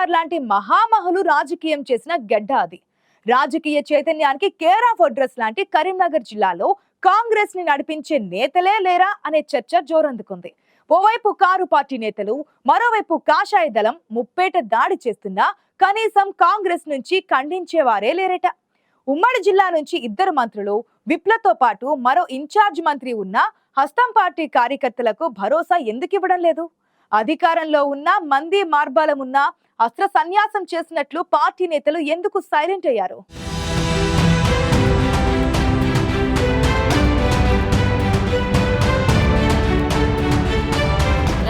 చొక్కారావు లాంటి మహామహులు రాజకీయం చేసిన గడ్డ అది. రాజకీయ చైతన్యానికి కేర్ ఆఫ్ అడ్రస్ లాంటి కరీంనగర్ జిల్లాలో కాంగ్రెస్ని నడిపించే నేతలే లేరా అనే చర్చ జోరందుకుంది. ఓవైపు కారు పార్టీ నేతలు మరోవైపు కాషాయ దళం ముప్పేట దాడి చేస్తున్నా కనీసం కాంగ్రెస్ నుంచి ఖండించేవారే లేరట. ఉమ్మడి జిల్లా నుంచి ఇద్దరు మంత్రులు విప్లతో పాటు మరో ఇన్ఛార్జ్ మంత్రి ఉన్న హస్తం పార్టీ కార్యకర్తలకు భరోసా ఎందుకు ఇవ్వడం లేదు? అధికారంలో ఉన్న మంది మార్బాలం ఉన్న అస్త్ర సన్యాసం చేసినట్లు పార్టీ నేతలు ఎందుకు సైలెంట్ అయ్యారు?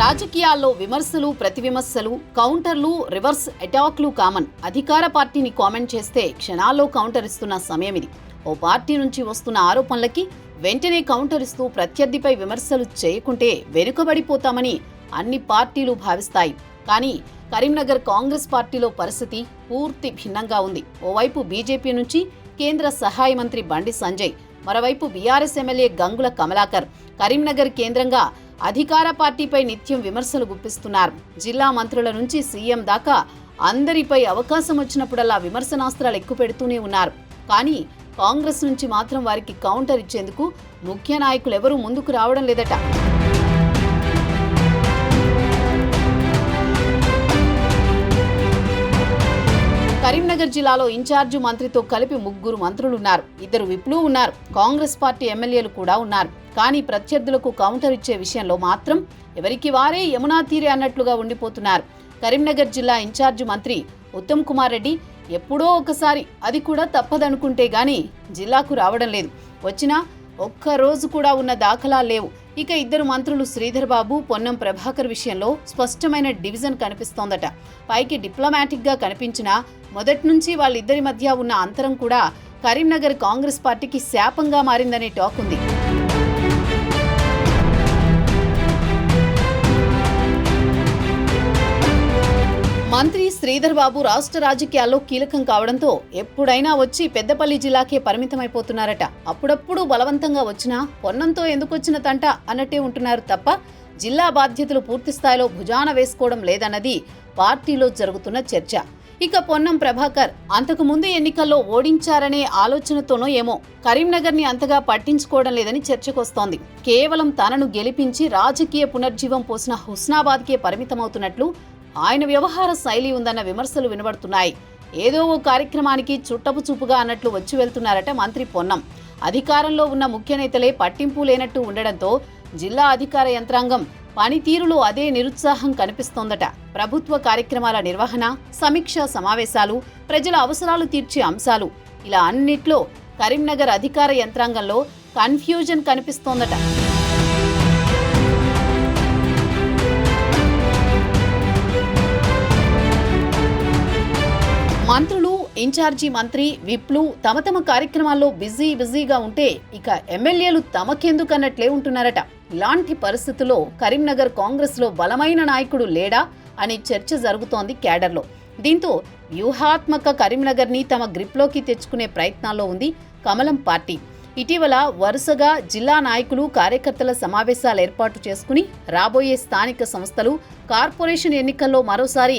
రాజకీయాల్లో విమర్శలు ప్రతి విమర్శలు కౌంటర్లు రివర్స్ అటాక్లు కామన్. అధికార పార్టీని కామెంట్ చేస్తే క్షణాల్లో కౌంటర్ ఇస్తున్న సమయం ఇది. ఓ పార్టీ నుంచి వస్తున్న ఆరోపణలకి వెంటనే కౌంటర్ ఇస్తూ ప్రత్యర్థిపై విమర్శలు చేయకుంటే వెనుకబడిపోతామని అన్ని పార్టీలు భావిస్తాయి. కానీ కరీంనగర్ కాంగ్రెస్ పార్టీలో పరిస్థితి పూర్తి భిన్నంగా ఉంది. ఓవైపు బీజేపీ నుంచి కేంద్ర సహాయ మంత్రి బండి సంజయ్ మరోవైపు బీఆర్ఎస్ ఎమ్మెల్యే గంగుల కమలాకర్ కరీంనగర్ కేంద్రంగా అధికార పార్టీపై నిత్యం విమర్శలు గుప్పిస్తున్నారు. జిల్లా మంత్రుల నుంచి సీఎం దాకా అందరిపై అవకాశం వచ్చినప్పుడల్లా విమర్శనాస్త్రాలు ఎక్కువ పెడుతూనే ఉన్నారు. కానీ కాంగ్రెస్ నుంచి మాత్రం వారికి కౌంటర్ ఇచ్చేందుకు ముఖ్య నాయకులు ఎవరూ ముందుకు రావడం లేదట. కరీంనగర్ జిల్లాలో ఇన్ఛార్జి మంత్రితో కలిపి ముగ్గురు మంత్రులున్నారు. ఇద్దరు విప్లు ఉన్నారు. కాంగ్రెస్ పార్టీ ఎమ్మెల్యేలు కూడా ఉన్నారు. కానీ ప్రత్యర్థులకు కౌంటర్ ఇచ్చే విషయంలో మాత్రం ఎవరికి వారే యమునా తీరే అన్నట్లుగా ఉండిపోతున్నారు. కరీంనగర్ జిల్లా ఇన్ఛార్జి మంత్రి ఉత్తమ్ కుమార్ రెడ్డి ఎప్పుడో ఒకసారి అది కూడా తప్పదనుకుంటే గాని జిల్లాకు రావడం లేదు. వచ్చినా ఒక్క రోజు కూడా ఉన్న దాఖలా లేవు. ఇక ఇద్దరు మంత్రులు శ్రీధర్ బాబు పొన్నం ప్రభాకర్ విషయంలో స్పష్టమైన డివిజన్ కనిపిస్తోందట. పైకి డిప్లొమాటిక్గా కనిపించినా మొదటి నుంచి వాళ్ళిద్దరి మధ్య ఉన్న అంతరం కూడా కరీంనగర్ కాంగ్రెస్ పార్టీకి శాపంగా మారిందనే టాక్ ఉంది. మంత్రి శ్రీధర్ బాబు రాష్ట్ర రాజకీయాల్లో కీలకం కావడంతో ఎప్పుడైనా వచ్చి పెద్దపల్లి జిల్లాకే పరిమితమైపోతున్నారట. అప్పుడప్పుడు బలవంతంగా వచ్చినా పొన్నంతో ఎందుకు వచ్చిన తంట అన్నట్టే ఉంటున్నారు తప్ప జిల్లా బాధ్యతలు పూర్తి స్థాయిలో భుజాన వేసుకోవడం లేదన్నది పార్టీలో జరుగుతున్న చర్చ. ఇక పొన్నం ప్రభాకర్ అంతకు ముందు ఎన్నికల్లో ఓడించారనే ఆలోచనతోనో ఏమో కరీంనగర్ని అంతగా పట్టించుకోవడం లేదని చర్చకొస్తోంది. కేవలం తనను గెలిపించి రాజకీయ పునర్జీవం పోసిన హుస్నాబాద్కే పరిమితమవుతున్నట్లు ఆయన వ్యవహార శైలి ఉందన్న విమర్శలు వినబడుతున్నాయి. ఏదో ఓ కార్యక్రమానికి చుట్టపు చూపుగా అన్నట్లు వచ్చి వెళ్తున్నారట మంత్రి పొన్నం. అధికారంలో ఉన్న ముఖ్య నేతలే పట్టింపు లేనట్టు ఉండడంతో జిల్లా అధికార యంత్రాంగం పనితీరులో అదే నిరుత్సాహం కనిపిస్తోందట. ప్రభుత్వ కార్యక్రమాల నిర్వహణ సమీక్ష సమావేశాలు ప్రజల అవసరాలు తీర్చే అంశాలు ఇలా అన్నిట్లో కరీంనగర్ అధికార యంత్రాంగంలో కన్ఫ్యూజన్ కనిపిస్తోందట. ఇన్ఛార్జి మంత్రి విప్లు తమ తమ కార్యక్రమాల్లో బిజీ బిజీగా ఉంటే ఇక ఎమ్మెల్యేలు తమకెందుకన్నట్లే ఉంటున్నారట. ఇలాంటి పరిస్థితుల్లో కరీంనగర్ కాంగ్రెస్లో బలమైన నాయకుడు లేడా అనే చర్చ జరుగుతోంది క్యాడర్లో. దీంతో వ్యూహాత్మక కరీంనగర్ని తమ గ్రిప్లోకి తెచ్చుకునే ప్రయత్నాల్లో ఉంది కమలం పార్టీ. ఇటీవల వరుసగా జిల్లా నాయకులు కార్యకర్తల సమావేశాలు ఏర్పాటు చేసుకుని రాబోయే స్థానిక సంస్థలు కార్పొరేషన్ ఎన్నికల్లో మరోసారి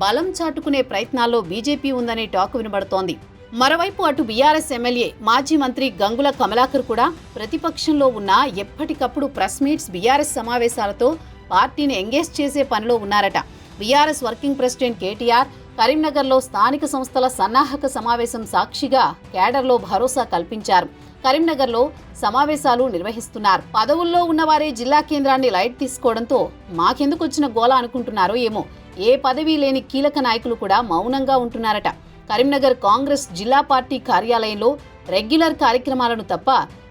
బలం చాటుకునే ప్రయత్నాల్లో బీజేపీ ఉందనే టాక్ వినబడుతోంది. మరోవైపు అటు బీఆర్ఎస్ ఎమ్మెల్యే మాజీ మంత్రి గంగుల కమలాకర్ కూడా ప్రతిపక్షంలో ఉన్న ఎప్పటికప్పుడు ప్రెస్ మీట్స్ బీఆర్ఎస్ సమావేశాలతో పార్టీని ఎంగేజ్ చేసే పనిలో ఉన్నారట. బీఆర్ఎస్ వర్కింగ్ ప్రెసిడెంట్ కేటీఆర్ కరీంనగర్లో స్థానిక సంస్థల సన్నాహక సమావేశం సాక్షిగా కేడర్లో భరోసా కల్పించారు. కరీంనగర్లో సమావేశాలు నిర్వహిస్తున్నారు. పదవుల్లో ఉన్నవారే జిల్లా కేంద్రాన్ని లైట్ తీసుకోవడంతో మాకెందుకు వచ్చిన గోల అనుకుంటున్నారో ఏమో. ఏ పదవి లేని కీలక నాయకులు కూడా మౌనంగా ఉంటున్నారట. కరీంనగర్ కాంగ్రెస్ జిల్లా పార్టీ కార్యాలయంలో రెగ్యులర్ కార్యక్రమాలను తప్ప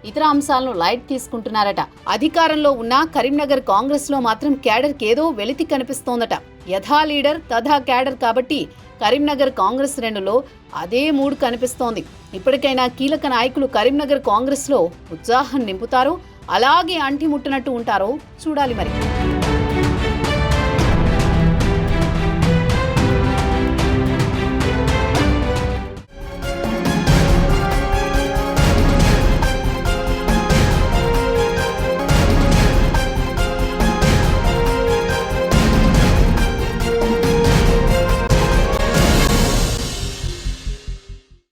ఇతర అంశాలను లైట్ తీసుకుంటున్నారట. అధికారంలో ఉన్న కరీంనగర్ కాంగ్రెస్లో మాత్రం క్యాడర్ కేదో వెలితి కనిపిస్తోందట. యథా లీడర్ తథా క్యాడర్ కాబట్టి కరీంనగర్ కాంగ్రెస్ రెండులో అదే మూడు కనిపిస్తోంది. ఇప్పటికైనా కీలక నాయకులు కరీంనగర్ కాంగ్రెస్లో ఉత్సాహం నింపుతారో అలాగే అంటిముట్టినట్టు ఉంటారో చూడాలి మరి.